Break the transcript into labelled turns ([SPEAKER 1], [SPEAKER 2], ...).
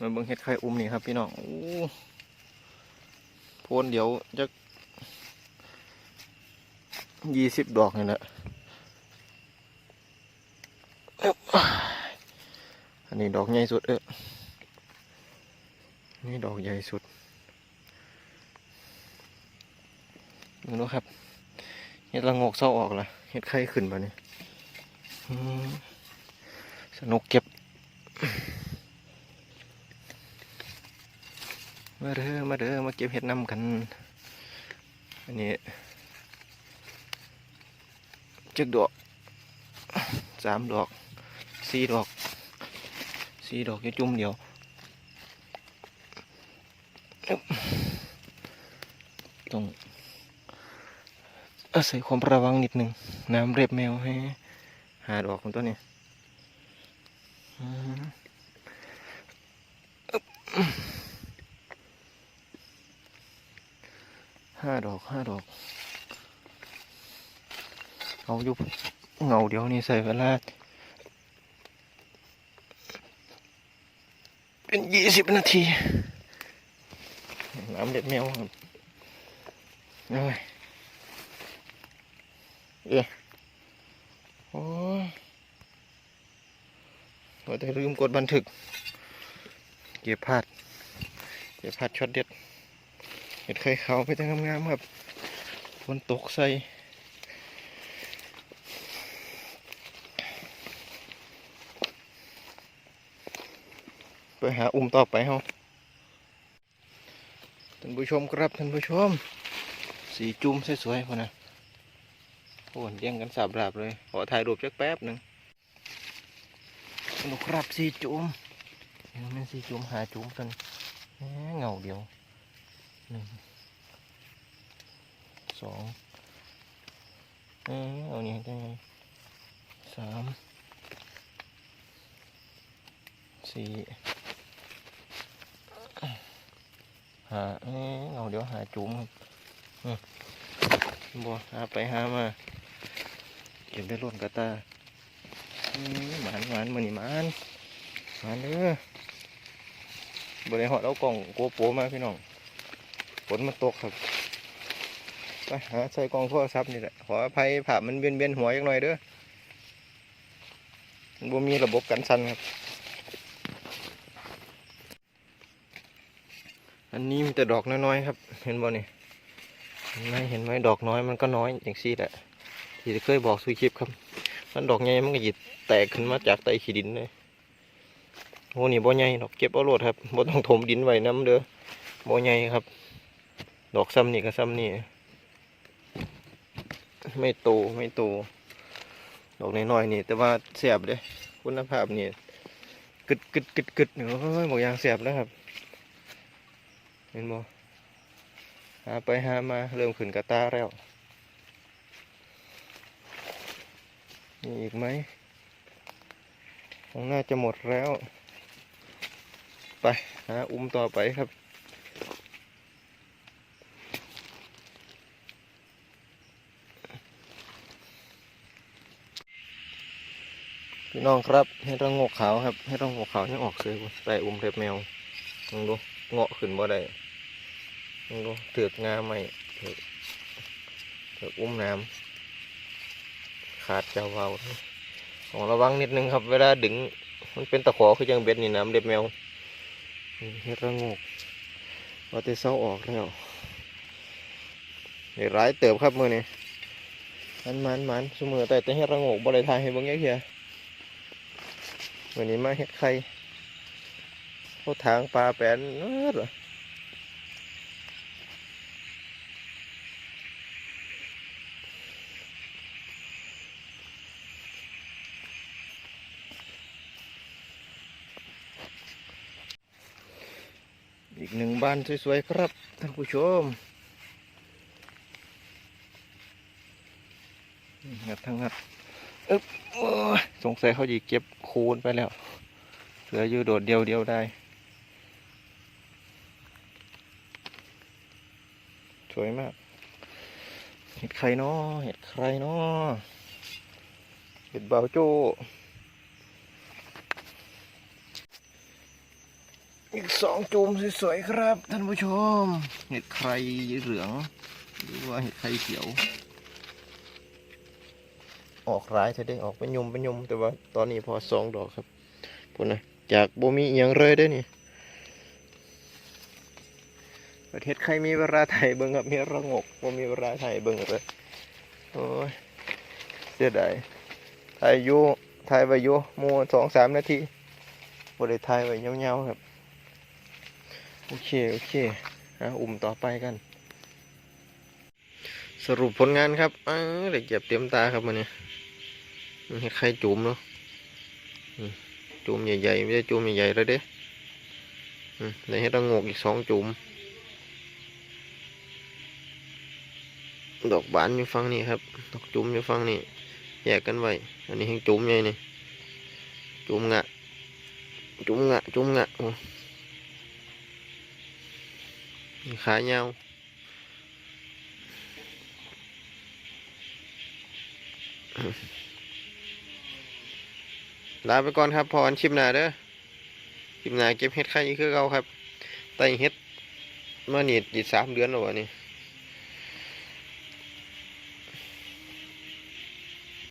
[SPEAKER 1] มาเบิ่งเห็ดไข่อุ้มนี่ครับพี่น้องโอ้โพนเดี๋ยวจะยี่สิบดอกนี่แหละอันนี้ดอกใหญ่สุดเออนี่ดอกใหญ่สุดดูดูครับเห็ดละโงกเศร้าออกละเห็ดไข่ขึ้นมาเนี่ยสนุกเก็บ มาเด้อมาเด้อมาเก็บเห็ดน้ำกัน อันนี้จึกดอกสามดอกสี่ดอกสี่ดอกอยู่จุ่มเดียวต้องอาศัยความระวังนิดหนึ่งน้ำเร็บแมวให้ หาดอกของตัวนี้อืมอึ๊บ ห้าดอกห้าดอก เอายู่เงาเดียวนี่ใส่เวลา เป็นยี่สิบนาที น้ำเด็ดแมวครับเอาไว้เอ๊ะโอ้ยว่าแต่ลืมกดบันทึก เก็บพลาด เก็บพลาดช็อตเด็ด เห็ดไข่ขาวไปตั้งามๆครับฝนตกใส่ไปหาอุ้มต่อไปเฮาท่านผู้ชมครับท่านผู้ชม สีจุ่มสวยๆพอนะโอ้ยเลี้ยงกันสับหลาบเลย ขอถ่ายรูปจักแป๊บหนึ่งดูครับสีจุ่มเห็นสีจุ่มหาจุ่มกันแหมเงาเดียว หนึ่งสองเอ้ยเอานี่ได้ไงสามสี่หาเอ้ยเอาเดี๋ยวหาจุ๋มครับบัวหาไปหามาเก็บได้ร่นกระตาหมานหมานมือนี่หมานหมานเด้อบริหารเอากล่องโกโปรมาพี่น้อง ฝนมันตกครับไปหาใส่กองโทรศัพท์นี่แหละขออภัยผ่ามันเวียนเวียนหัวอีกหน่อยเด้อบ่มีระบบกันสั่นครับ อันนี้มีแต่ดอกน้อยๆครับ เห็นบ่นี่เห็นไหมเห็นไหมดอกน้อยมันก็น้อยอย่างซี่แหละที่เคยบอกสุคลิปครับมันดอกใหญ่มันก็หยิบแตกขึ้นมาจากใต้ขี้ดินเลยโอ้นี่บ่ใหญ่ดอกเก็บเอาโลดครับบ่ต้องถมดินไว้น้ำเด้อบ่ใหญ่ครับ ดอกซ้ำนี่ก็ซ้ำนี่ไม่โตไม่โตดอกน้อยๆนี่ แต่ว่าเสียบเลยคุณภาพนี่กึดกึดกึดกึดโอ้ยบอกอย่างเสียบแล้วครับ เห็นบ่หาไปหามาเริ่มขึ้นกระตาแล้วมีอีกไหมของน่าจะหมดแล้ว ไปหาอุ้มต่อไปครับ พี่น้องครับให้ต้องงกขาวครับให้ต้องงกขาวยังออกเสือใส่อุ้มเล็บแมวลองดูเงาะขึ้นบ่ได้ลองดูเถือกงาไม่เถือกเถือกอุ้มน้ำขาดเจ้าเบาของระวังนิดนึงครับ เวลาดึงมันเป็นตะขอคือยังเบ็ดนี่น้ำเล็บแมวนี่เฮ็ดระงกว่าแต่เศร้าออกแล้วนี่ร้ายเติบครับมือนี่มันมันมันสมือแต่แต่เฮ็ดระงกบ่ได้ทายให้บิ่งแยกเฮีย วันนี้มาเฮ็ดไข่เขาทางปลาแปนเอิ้นเหรออีกหนึ่งบ้านสวยๆครับท่านผู้ชมงัดทั้งงัดอึ๊บโอ้ยสงสัยเขาจะเก็บ คูณไปแล้ว เหลืออยู่โดดเดียวเดียวได้ สวยมาก เห็ดใครเนาะเห็ดใครเนาะเห็ดเบาโจ้อีกสองจุ่มสวยๆครับ ท่านผู้ชม เห็ดใครเหลือง หรือว่าเห็ดใครเขียว ออกร้ายเธอได้ออกเป็นยมเป็นยมแต่ว่าตอนนี้พอสองดอกครับพูดนะจากบ่มีอหย่างเลยได้นี่ประเทศใครมีเวลาไทยเบิ่งครับมีระงกบ่มีเวลาไทยเบิ่งเลยโอ้ยเสียดายไทยยู่ไทยไปอยู่หมูสองสามนาทีบ่ได้ไทยไว้ยาวๆครับ โอเค โอเคอะอุ่มต่อไปกัน สรุปผลงานครับเออเด็กเจ็บเต็มตาครับมันเนี่ยให้ใครจุ่มเนาะจุ่มใหญ่ๆไม่ใช่จุ่มใหญ่ๆแล้วเด้อืมได้ให้ระงกอีกสองจุ่มดอกบานอยู่ฝั่งนี้ครับ ดอกจุ่มอยู่ฝั่งนี้แยกกันไว้ อันนี้ให้จุ่มใหญ่นี่จุ่มงะ จุ่มงะ จุ่มงะโอ้ขายาว ลาไปก่อนครับพอชิมนาเด้อชิมนาเก็บเห็ดไข่คือเก่าครับไต่เห็ดมานี่อีกสามเดือนแล้ววะนี่